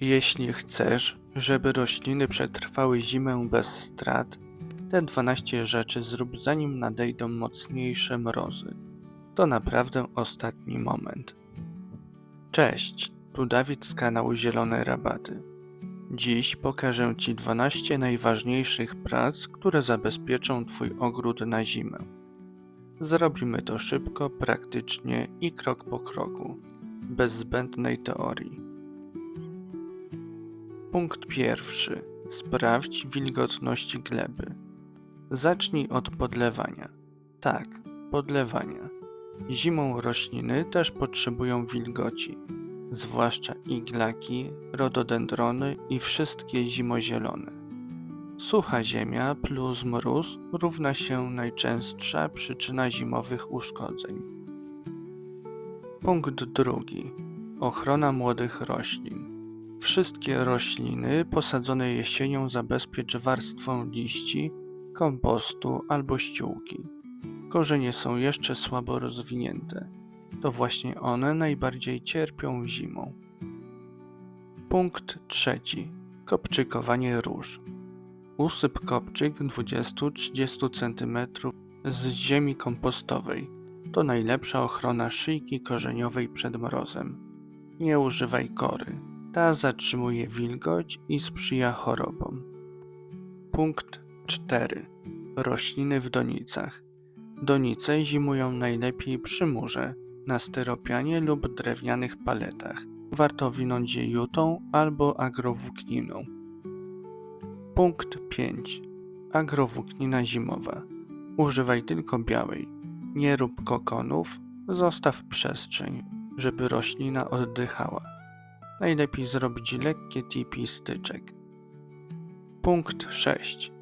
Jeśli chcesz, żeby rośliny przetrwały zimę bez strat, te 12 rzeczy zrób zanim nadejdą mocniejsze mrozy. To naprawdę ostatni moment. Cześć, tu Dawid z kanału Zielone Rabaty. Dziś pokażę Ci 12 najważniejszych prac, które zabezpieczą Twój ogród na zimę. Zrobimy to szybko, praktycznie i krok po kroku, bez zbędnej teorii. Punkt pierwszy. Sprawdź wilgotność gleby. Zacznij od podlewania. Tak, podlewania. Zimą rośliny też potrzebują wilgoci, zwłaszcza iglaki, rododendrony i wszystkie zimozielone. Sucha ziemia plus mróz równa się najczęstsza przyczyna zimowych uszkodzeń. Punkt drugi. Ochrona młodych roślin. Wszystkie rośliny posadzone jesienią zabezpiecz warstwą liści, kompostu albo ściółki. Korzenie są jeszcze słabo rozwinięte. To właśnie one najbardziej cierpią zimą. Punkt trzeci. Kopczykowanie róż. Usyp kopczyk 20-30 cm z ziemi kompostowej. To najlepsza ochrona szyjki korzeniowej przed mrozem. Nie używaj kory. Ta zatrzymuje wilgoć i sprzyja chorobom. Punkt 4. Rośliny w donicach. Donice zimują najlepiej przy murze, na styropianie lub drewnianych paletach. Warto winąć je jutą albo agrowłókniną. Punkt 5. Agrowłóknina zimowa. Używaj tylko białej. Nie rób kokonów, zostaw przestrzeń, żeby roślina oddychała. Najlepiej zrobić lekkie tipi styczek. Punkt 6.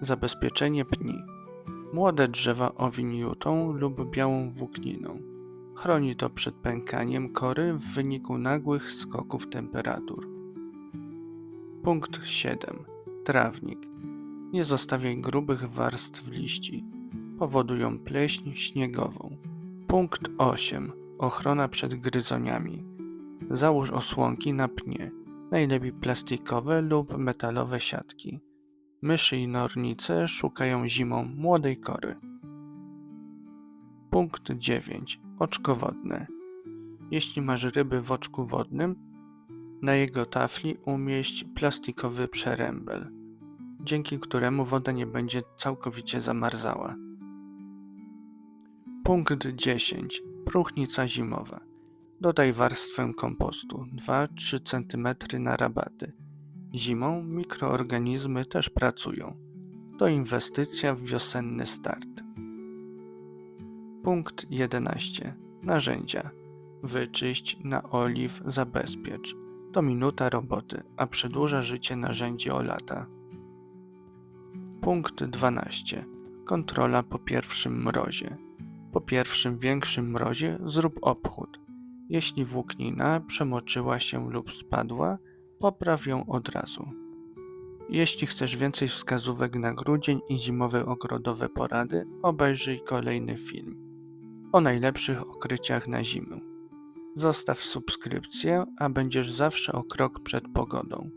Zabezpieczenie pni. Młode drzewa owiń jutą lub białą włókniną. Chroni to przed pękaniem kory w wyniku nagłych skoków temperatur. Punkt 7. Trawnik. Nie zostawiaj grubych warstw liści. Powodują pleśń śniegową. Punkt 8. Ochrona przed gryzoniami. Załóż osłonki na pnie, najlepiej plastikowe lub metalowe siatki. Myszy i nornice szukają zimą młodej kory. Punkt 9. Oczko wodne. Jeśli masz ryby w oczku wodnym, na jego tafli umieść plastikowy przerębel, dzięki któremu woda nie będzie całkowicie zamarzała. Punkt 10. Próchnica zimowa. Dodaj warstwę kompostu 2-3 cm na rabaty. Zimą mikroorganizmy też pracują. To inwestycja w wiosenny start. Punkt 11. Narzędzia. Wyczyść, naoliw, zabezpiecz. To minuta roboty, a przedłuża życie narzędzi o lata. Punkt 12. Kontrola po pierwszym mrozie. Po pierwszym większym mrozie zrób obchód. Jeśli włóknina przemoczyła się lub spadła, popraw ją od razu. Jeśli chcesz więcej wskazówek na grudzień i zimowe ogrodowe porady, obejrzyj kolejny film o najlepszych okryciach na zimę. Zostaw subskrypcję, a będziesz zawsze o krok przed pogodą.